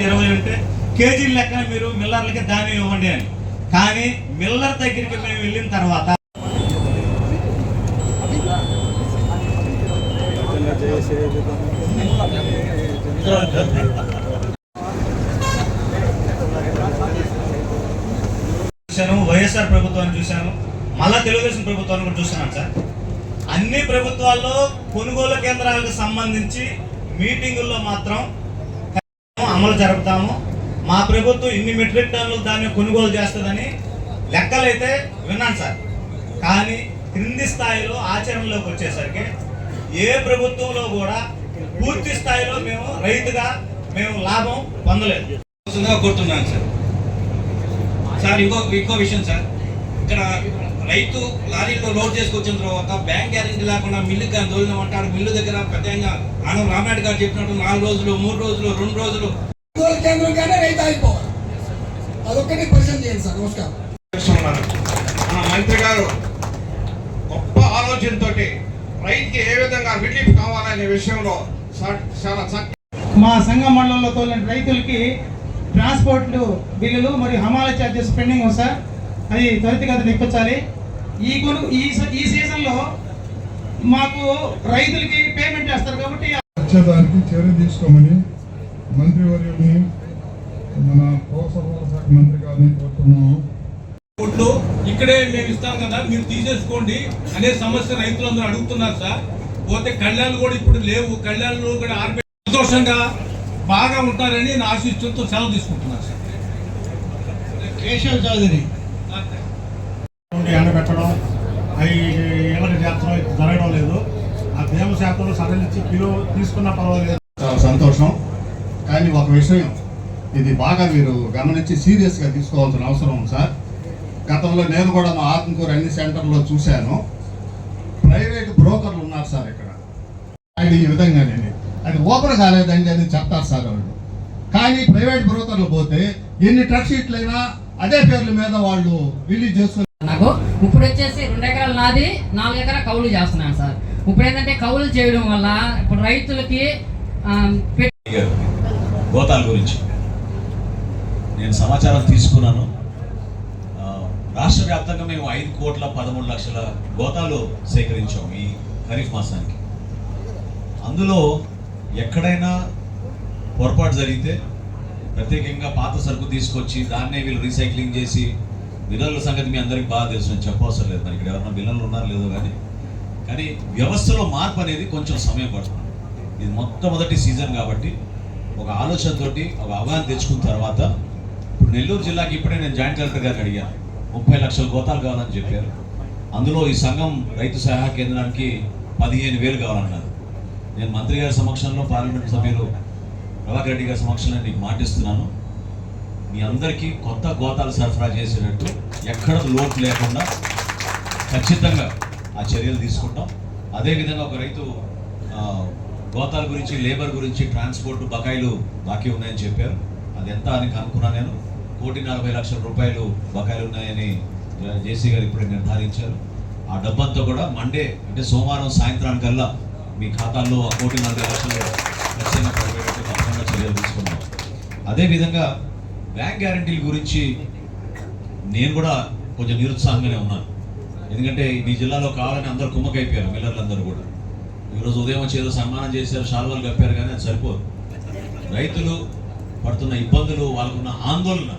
ఇరవై ఉంటే కేజీ లెక్కన మీరు మిల్లర్లకి ధాన్యం ఇవ్వండి అని. కానీ మిల్లర్ దగ్గరికి మేము వెళ్ళిన తర్వాత చూశాను వైఎస్ఆర్ ప్రభుత్వాన్ని చూశాను మళ్ళా తెలుగుదేశం ప్రభుత్వాన్ని కూడా చూస్తున్నాను సార్. అన్ని ప్రభుత్వాల్లో కొనుగోలు కేంద్రాలకు సంబంధించి మీటింగుల్లో మాత్రం అమలు జరుపుతాము. మా ప్రభుత్వం ఇన్ని మెట్రిక్ టన్నులు దాన్ని కొనుగోలు చేస్తుందని లెక్కలైతే విన్నాను సార్. కానీ క్రింది స్థాయిలో ఆచరణలోకి వచ్చేసరికి ఏ ప్రభుత్వంలో కూడా పూర్తి స్థాయిలో మేము రైతుగా మేము లాభం పొందలేదు. కోరుతున్నాను సార్? సార్ ఇంకో ఇంకో విషయం సార్. ఇక్కడ రైతు లారీలో లోడ్ చేసుకొచ్చిన తర్వాత బ్యాంక్ గ్యారెంటీ లేకుండా మిల్లుకి కానీ తోలినామంటే ఆడ మిల్లు దగ్గర పెద్దగా ఆనం రామారెడ్డి గారు చెప్పినట్టు నాలుగు రోజులు మూడు రోజులు రెండు రోజులు. కేంద్రంగానే రైతు ఆగిపోవాలి. అదొక్కటి పరిచయం చేయండి సార్ నమస్కారం. చేస్తున్నారు. మన మంత్రి గారు గొప్ప ఆలోచనతోటి రైతుకి ఏ విధంగా రిలీఫ్ కావాలనే విషయంలో చాలా మా సంఘం మండలంలో తోలిన రైతులకి ట్రాన్స్పోర్ట్ బిల్లులు మరియు హమాలా ఛార్జెస్ పెండింగ్ ఉంది సార్. అది త్వరితగతిన ఇప్పించాలి. ఈ కొను ఈ స- ఈ సీజన్లో మాకు రైతులకి పేమెంట్ చేస్తారు కాబట్టి వచ్చేదానికి చర్య తీసుకోమని మంత్రివర్యుల్ని మన పౌర సరఫరా శాఖ మంత్రి గారిని కోరుతున్నాము. కోట్లు ఇక్కడే మేము ఇస్తాం కదా మీరు తీసేసుకోండి అనే సమస్య రైతులందరూ అడుగుతున్నారు సార్. పోతే కళ్యాణ్ కూడా ఇప్పుడు లేవు కళ్యాణ్లు కూడా ఆర్బి సంతోషంగా బాగా ఉంటారని నేను ఆశిస్తుంటూ సెలవు తీసుకుంటున్నాను సార్. కేశవ్ చౌదరి ఉండి ఎండబెట్టడం అవి ఎవరి చేర్చడం జరగడం లేదు. ఆ తేమ శాతంలో సడలించి కిలో తీసుకున్నా పర్వాలేదు. చాలా సంతోషం. కానీ ఒక విషయం ఇది బాగా మీరు గమనించి సీరియస్గా తీసుకోవాల్సిన అవసరం ఉంది సార్. గతంలో నేను కూడా మా ఆత్మకూరు అన్ని సెంటర్లో చూశాను. ప్రైవేట్ బ్రోకర్లు ఉన్నారు సార్ ఇక్కడ. అది ఈ విధంగా నేను అది ఓపెన్ కాలేదండి అని చెప్తారు సార్ వాళ్ళు. కానీ ప్రైవేట్ బ్రోకర్లు పోతే ఎన్ని ట్రక్ షీట్లైనా అదే పేర్ల మీద వాళ్ళు రిలీజ్ చేసుకుని నాకు ఇప్పుడు వచ్చేసి రెండు ఎకరాలు నాది నాలుగు ఎకరాల కౌలు చేస్తున్నాను సార్. ఇప్పుడు ఏంటంటే కౌలు చేయడం వల్ల ఇప్పుడు రైతులకి గోతాల గురించి. నేను సమాచారం తీసుకున్నాను. రాష్ట్ర వ్యాప్తంగా మేము ఐదు కోట్ల పదమూడు లక్షల గోతాలు సేకరించాం ఈ ఖరీఫ్ మాసానికి. అందులో ఎక్కడైనా పొరపాటు జరిగితే ప్రత్యేకంగా పాత సరుకు తీసుకొచ్చి దాన్నే వీళ్ళు రీసైక్లింగ్ చేసి మిల్లర్ల సంగతి మీ అందరికి బాగా తెలుసు నేను చెప్పవసరం లేదు. మరి ఇక్కడ ఎవరైనా మిల్లర్లు ఉన్నారో లేదో కానీ. కానీ వ్యవస్థలో మార్పు అనేది కొంచెం సమయం పడుతుంది. ఇది మొట్టమొదటి సీజన్ కాబట్టి ఒక ఆలోచనతోటి ఒక అవగాహన తెచ్చుకున్న తర్వాత ఇప్పుడు నెల్లూరు జిల్లాకి ఇప్పుడే నేను జాయింట్ కలెక్టర్ గారిని అడిగాను. ముప్పై లక్షల గోతాలు కావాలని చెప్పారు. అందులో ఈ సంఘం రైతు సహాయ కేంద్రానికి పదిహేను వేలు కావాలన్నారు. నేను మంత్రి గారి సమక్షంలో పార్లమెంట్ సభ్యులు ప్రభాకర్ రెడ్డి గారి సమక్షంలో నీకు మాటిస్తున్నాను. మీ అందరికీ కొత్త గోతాలు సరఫరా చేసేటట్టు ఎక్కడ లోటు లేకుండా ఖచ్చితంగా ఆ చర్యలు తీసుకుంటాం. అదేవిధంగా ఒక రైతు గోతాల గురించి లేబర్ గురించి ట్రాన్స్పోర్ట్ బకాయిలు బాకీ ఉన్నాయని చెప్పారు. అది ఎంత అని కనుక్కున్నాను నేను. కోటి నలభై లక్షల రూపాయలు బకాయిలు ఉన్నాయని జేసీ గారు ఇప్పుడే నిర్ధారించారు. ఆ డబ్బంతా కూడా మండే అంటే సోమవారం సాయంత్రానికల్లా మీ ఖాతాల్లో ఆ కోటి నలభై లక్షలు ఖచ్చితంగా పడిపోయేటట్టు తప్పకుండా చర్యలు తీసుకున్నాం అదేవిధంగా బ్యాంక్ గ్యారంటీల గురించి నేను కూడా కొంచెం నిరుత్సాహంగానే ఉన్నాను. ఎందుకంటే మీ జిల్లాలో కావాలని అందరూ కుమ్మకైపోయారు మిల్లర్లందరూ కూడా. ఈరోజు ఉదయం వచ్చేదో సన్మానం చేశారు శాల్వాలు కప్పారు కానీ అది సరిపోదు. రైతులు పడుతున్న ఇబ్బందులు వాళ్ళకున్న ఆందోళన.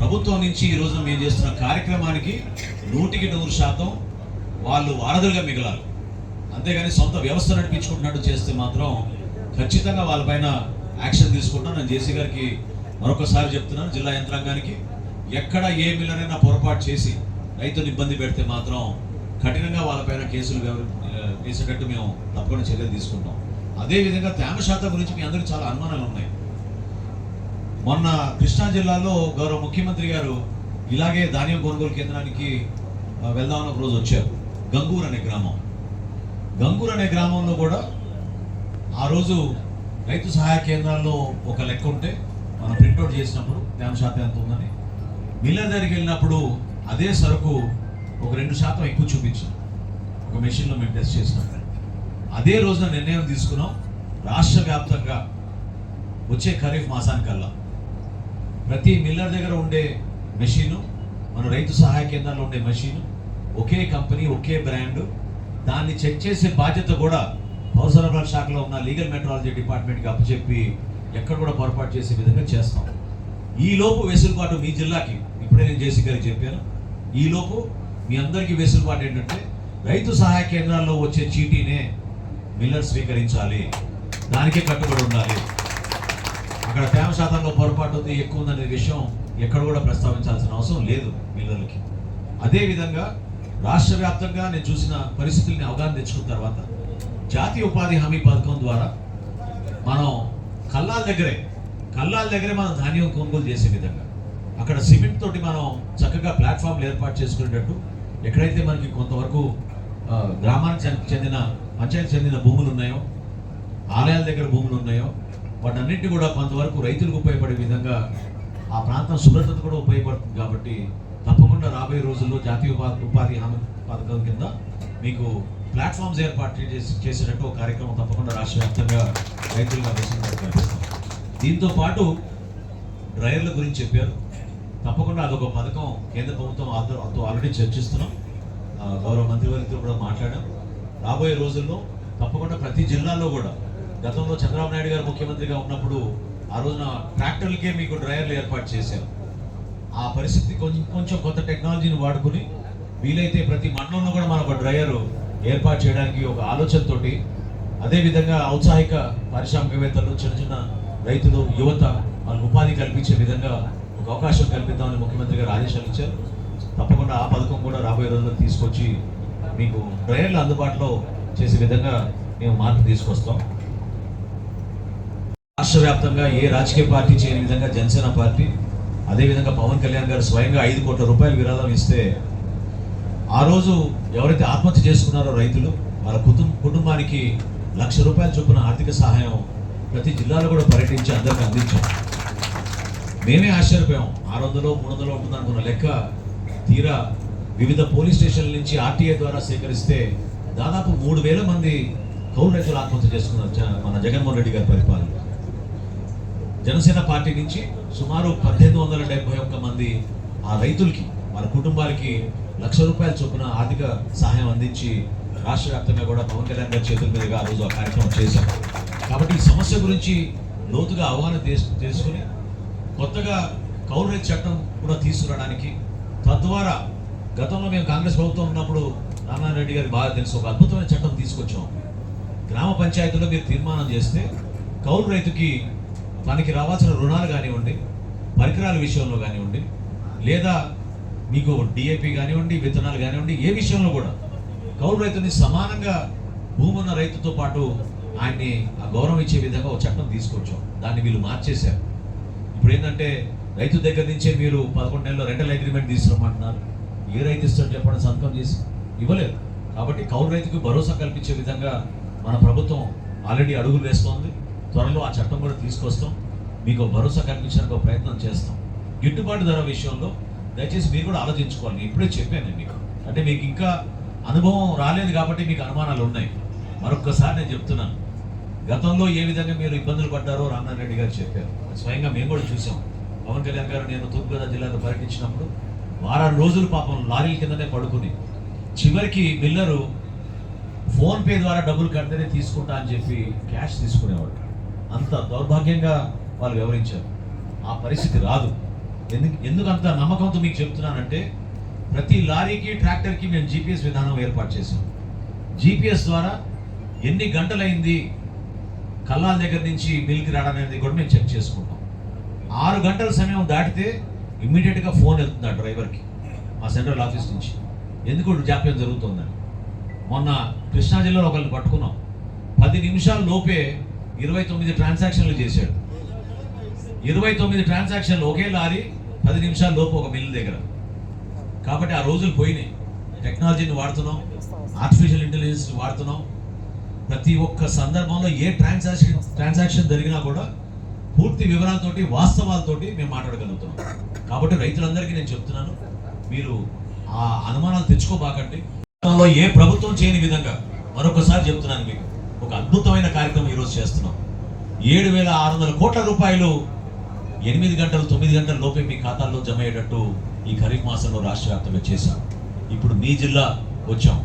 ప్రభుత్వం నుంచి ఈరోజు మేము చేస్తున్న కార్యక్రమానికి నూటికి నూరు శాతం వాళ్ళు వారధులుగా మిగలాలి అంతేగాని సొంత వ్యవస్థ నడిపించుకుంటున్నట్టు చేస్తే మాత్రం ఖచ్చితంగా వాళ్ళపైన యాక్షన్ తీసుకుంటాం నేను జేసీ గారికి మరొకసారి చెప్తున్నాను జిల్లా యంత్రాంగానికి ఎక్కడ ఏ మిల్లరైనా పొరపాటు చేసి రైతును ఇబ్బంది పెడితే మాత్రం కఠినంగా వాళ్ళపైన కేసులు వేసేటట్టు మేము తప్పకుండా చర్యలు తీసుకుంటాం. అదేవిధంగా తేమ శాతం గురించి మీ అందరికీ చాలా అనుమానాలు ఉన్నాయి. మొన్న కృష్ణా జిల్లాలో గౌరవ ముఖ్యమంత్రి గారు ఇలాగే ధాన్యం కొనుగోలు కేంద్రానికి వెళ్దామని ఒక రోజు వచ్చారు. గంగూర్ అనే గ్రామం. గంగూర్ అనే గ్రామంలో కూడా ఆ రోజు రైతు సహాయ కేంద్రాల్లో ఒక లెక్క ఉంటే మనం ప్రింట్అవుట్ చేసినప్పుడు తేమ శాతం ఎంత ఉందని. మిల్లర్ దగ్గరికి వెళ్ళినప్పుడు అదే సరుకు ఒక రెండు శాతం ఎక్కువ చూపించాం. ఒక మెషిన్లో మేము టెస్ట్ చేసినాం. అదే రోజున నిర్ణయం తీసుకున్నాం. రాష్ట్ర వ్యాప్తంగా వచ్చే ఖరీఫ్ మాసానికల్లా. ప్రతి మిల్లర్ దగ్గర ఉండే మెషీను మన రైతు సహాయ కేంద్రాల్లో ఉండే మెషీను ఒకే కంపెనీ ఒకే బ్రాండ్. దాన్ని చెక్ చేసే బాధ్యత కూడా పౌర సరఫరాల శాఖలో ఉన్న లీగల్ మెట్రాలజీ డిపార్ట్మెంట్కి అప్పచెప్పి ఎక్కడ కూడా పొరపాటు చేసే విధంగా చేస్తాం. ఈలోపు వెసులుబాటు మీ జిల్లాకి. ఇప్పుడే నేను జేసీ గారికి చెప్పాను. ఈలోపు మీ అందరికీ వెసులుబాటు ఏంటంటే రైతు సహాయ కేంద్రాల్లో వచ్చే చీటీనే మిల్లర్ స్వీకరించాలి. దానికే కట్టుబడి ఉండాలి. అక్కడ తేమ శాతంలో పొరపాటు ఉంది ఎక్కువ ఉందనే విషయం ఎక్కడ కూడా ప్రస్తావించాల్సిన అవసరం లేదు మిల్లర్లకి. అదేవిధంగా రాష్ట్ర వ్యాప్తంగా నేను చూసిన పరిస్థితుల్ని అవగాహన తెచ్చుకున్న తర్వాత జాతీయ ఉపాధి హామీ పథకం ద్వారా మనం కల్లాల దగ్గరే కల్లాల దగ్గరే మనం ధాన్యం కొనుగోలు చేసే విధంగా. అక్కడ సిమెంట్ తోటి మనం చక్కగా ప్లాట్ఫామ్లు ఏర్పాటు చేసుకునేటట్టు ఎక్కడైతే మనకి కొంతవరకు గ్రామానికి చెందిన పంచాయతీ చెందిన భూములు ఉన్నాయో ఆలయాల దగ్గర భూములు ఉన్నాయో వాటన్నింటినీ కూడా కొంతవరకు రైతులకు ఉపయోగపడే విధంగా ఆ ప్రాంతం శుభ్రతకు కూడా ఉపయోగపడుతుంది కాబట్టి తప్పకుండా రాబోయే రోజుల్లో జాతీయ ఉపాధి ఉపాధి హామీ పథకం కింద మీకు ప్లాట్ఫామ్స్ ఏర్పాటు చేసి చేసేటట్టు కార్యక్రమం తప్పకుండా రాష్ట్ర వ్యాప్తంగా రైతులుగా దీంతో పాటు డ్రైవర్ల గురించి చెప్పారు. తప్పకుండా అదొక పథకం కేంద్ర ప్రభుత్వం అతో ఆల్రెడీ చర్చిస్తున్నాం. గౌరవ మంత్రివర్గంతో కూడా మాట్లాడాం. రాబోయే రోజుల్లో తప్పకుండా ప్రతి జిల్లాలో కూడా గతంలో చంద్రబాబు నాయుడు గారు ముఖ్యమంత్రిగా ఉన్నప్పుడు ఆ రోజున ట్రాక్టర్లకే మీకు డ్రైవర్లు ఏర్పాటు చేశారు. ఆ పరిస్థితి కొంచెం కొంచెం కొత్త టెక్నాలజీని వాడుకుని వీలైతే ప్రతి మండలంలో కూడా మనం ఒక డ్రైవర్ ఏర్పాటు చేయడానికి ఒక ఆలోచనతోటి అదేవిధంగా ఔత్సాహిక పారిశ్రామికవేత్తలు చిన్న చిన్న రైతులు యువత వాళ్ళకి ఉపాధి కల్పించే విధంగా ఒక అవకాశం కల్పిద్దామని ముఖ్యమంత్రి గారు ఆదేశాలు ఇచ్చారు. తప్పకుండా ఆ పథకం కూడా రాబోయే రోజుల్లో తీసుకొచ్చి మీకు డ్రైవర్లు అందుబాటులో చేసే విధంగా మేము మార్పు తీసుకొస్తాం. రాష్ట్ర వ్యాప్తంగా ఏ రాజకీయ పార్టీ చేయని విధంగా జనసేన పార్టీ అదేవిధంగా పవన్ కళ్యాణ్ గారు స్వయంగా ఐదు కోట్ల రూపాయలు విరాళం ఇస్తే ఆ రోజు ఎవరైతే ఆత్మహత్య చేసుకున్నారో రైతులు వాళ్ళ కుటుంబ కుటుంబానికి లక్ష రూపాయల చొప్పున ఆర్థిక సహాయం ప్రతి జిల్లాలో కూడా పర్యటించి అందరికి అందించాం. మేమే ఆశ్చర్యపోయాం. ఆరు వందలు మూడు వందలు ఉంటుంది అనుకున్న లెక్క తీరా వివిధ పోలీస్ స్టేషన్ల నుంచి ఆర్టీఏ ద్వారా సేకరిస్తే దాదాపు మూడు వేల మంది కౌలు రైతులు ఆత్మహత్య చేసుకున్నారు మన జగన్మోహన్ రెడ్డి గారి పరిపాలన. జనసేన పార్టీ నుంచి సుమారు పద్దెనిమిది వందల డెబ్బై ఒక్క మంది ఆ రైతులకి వాళ్ళ కుటుంబాలకి లక్ష రూపాయల చొప్పున ఆర్థిక సహాయం అందించి రాష్ట్ర వ్యాప్తంగా కూడా పవన్ కళ్యాణ్ గారి చేతుల మీదుగా ఆ రోజు ఆ కార్యక్రమం చేశాం. కాబట్టి ఈ సమస్య గురించి లోతుగా అవగాహన చేసుకుని కొత్తగా కౌలు రైతు చట్టం కూడా తీసుకురావడానికి తద్వారా గతంలో మేము కాంగ్రెస్ ప్రభుత్వం ఉన్నప్పుడు రామనారాయణ గారికి బాగా తెలుసు. ఒక అద్భుతమైన చట్టం తీసుకొచ్చాం. గ్రామ పంచాయతీలో మీరు తీర్మానం చేస్తే కౌలు రైతుకి తనకి రావాల్సిన రుణాలు కానివ్వండి పరికరాల విషయంలో కానివ్వండి లేదా మీకు డిఏపి కానివ్వండి విత్తనాలు కానివ్వండి ఏ విషయంలో కూడా కౌలు రైతుని సమానంగా భూమి ఉన్న రైతుతో పాటు ఆయన్ని ఆ గౌరవం ఇచ్చే విధంగా ఒక చట్టం తీసుకొచ్చాం దాన్ని వీళ్ళు మార్చేశారు. ఇప్పుడు ఏంటంటే రైతు దగ్గర నుంచే మీరు పదకొండు నెలల్లో రెంటల్ అగ్రిమెంట్ తీసుకురమ్మంటున్నారు. ఏ రైతు ఇస్తాడు చెప్పండి సంతకం చేసి. ఇవ్వలేదు. కాబట్టి కౌలు రైతుకు భరోసా కల్పించే విధంగా మన ప్రభుత్వం ఆల్రెడీ అడుగులు వేస్తోంది. త్వరలో ఆ చట్టం కూడా తీసుకొస్తాం. మీకు భరోసా కల్పించడానికి ఒక ప్రయత్నం చేస్తాం. గిట్టుబాటు ధర విషయంలో దయచేసి మీరు కూడా ఆలోచించుకోవాలి. ఇప్పుడే చెప్పాను మీకు. అంటే మీకు ఇంకా అనుభవం రాలేదు కాబట్టి మీకు అనుమానాలు ఉన్నాయి. మరొక్కసారి నేను చెప్తున్నాను. గతంలో ఏ విధంగా మీరు ఇబ్బందులు పడ్డారో రామనారాయణ రెడ్డి గారు చెప్పారు. స్వయంగా మేము కూడా చూసాం. పవన్ కళ్యాణ్ గారు నేను తూర్పుగోదావరి జిల్లాలో పర్యటించినప్పుడు వారం రోజులు పాపం లారీల కిందనే పడుకుని చివరికి మిల్లరు ఫోన్పే ద్వారా డబ్బులు కడితేనే తీసుకుంటా అని చెప్పి క్యాష్ తీసుకునేవాడు. అంత దౌర్భాగ్యంగా వాళ్ళు వివరించారు ఆ పరిస్థితి రాదు. ఎందుకు ఎందుకు అంత నమ్మకంతో మీకు చెప్తున్నానంటే ప్రతి లారీకి ట్రాక్టర్కి మేము జీపీఎస్ విధానం ఏర్పాటు చేసాం జీపీఎస్ ద్వారా ఎన్ని గంటలైంది కల్లాల దగ్గర నుంచి మిల్క్ రావడం అనేది కూడా మేము చెక్ చేసుకుంటాం. ఆరు గంటల సమయం దాటితే ఇమ్మీడియట్గా ఫోన్ వెళ్తుంది ఆ డ్రైవర్కి? మా సెంట్రల్ ఆఫీస్ నుంచి. ఎందుకు జాప్యం జరుగుతుందని మొన్న కృష్ణా జిల్లాలో ఒకరిని పట్టుకున్నాం. పది నిమిషాల లోపే ఇరవై తొమ్మిది ట్రాన్సాక్షన్లు చేశాడు. ఇరవై తొమ్మిది ట్రాన్సాక్షన్లు ఒకే లారీ పది నిమిషాల లోపు ఒక మిల్ దగ్గర. కాబట్టి ఆ రోజులు పోయినాయి. టెక్నాలజీని వాడుతున్నాం. ఆర్టిఫిషియల్ ఇంటెలిజెన్స్ వాడుతున్నాం. ప్రతి ఒక్క సందర్భంలో ఏ ట్రాన్సాక్షన్ ట్రాన్సాక్షన్ జరిగినా కూడా పూర్తి వివరాలతోటి వాస్తవాలతోటి మేము మాట్లాడగలుగుతున్నాం. కాబట్టి రైతులందరికీ నేను చెప్తున్నాను మీరు ఆ అనుమానాలు తెచ్చుకోబాకండి. ఏ ప్రభుత్వం చేయని విధంగా మరొకసారి చెప్తున్నాను మీకు. ఒక అద్భుతమైన కార్యక్రమం ఈరోజు చేస్తున్నాం. ఏడు వేల ఆరు వందల కోట్ల రూపాయలు ఎనిమిది గంటలు తొమ్మిది గంటల లోపే మీ ఖాతాల్లో జమ అయ్యేటట్టు ఈ ఖరీఫ్ మాసంలో రాష్ట్ర వ్యాప్తంగా చేశాం. ఇప్పుడు మీ జిల్లా వచ్చాం.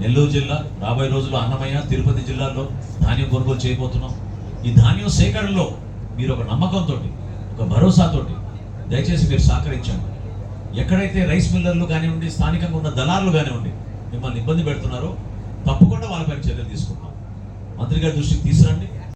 నెల్లూరు జిల్లా రాబోయే రోజుల్లో అన్నమయ్య తిరుపతి జిల్లాల్లో ధాన్యం కొనుగోలు చేయబోతున్నాం. ఈ ధాన్యం సేకరణలో మీరు ఒక నమ్మకంతో ఒక భరోసాతోటి దయచేసి మీరు సహకరించండి. ఎక్కడైతే రైస్ మిల్లర్లు కానివ్వండి స్థానికంగా ఉన్న దళారులు కానివ్వండి మిమ్మల్ని ఇబ్బంది పెడుతున్నారో తప్పకుండా వాళ్ళపైన చర్యలు తీసుకుంటాం. మంత్రి గారి దృష్టికి తీసుకురండి.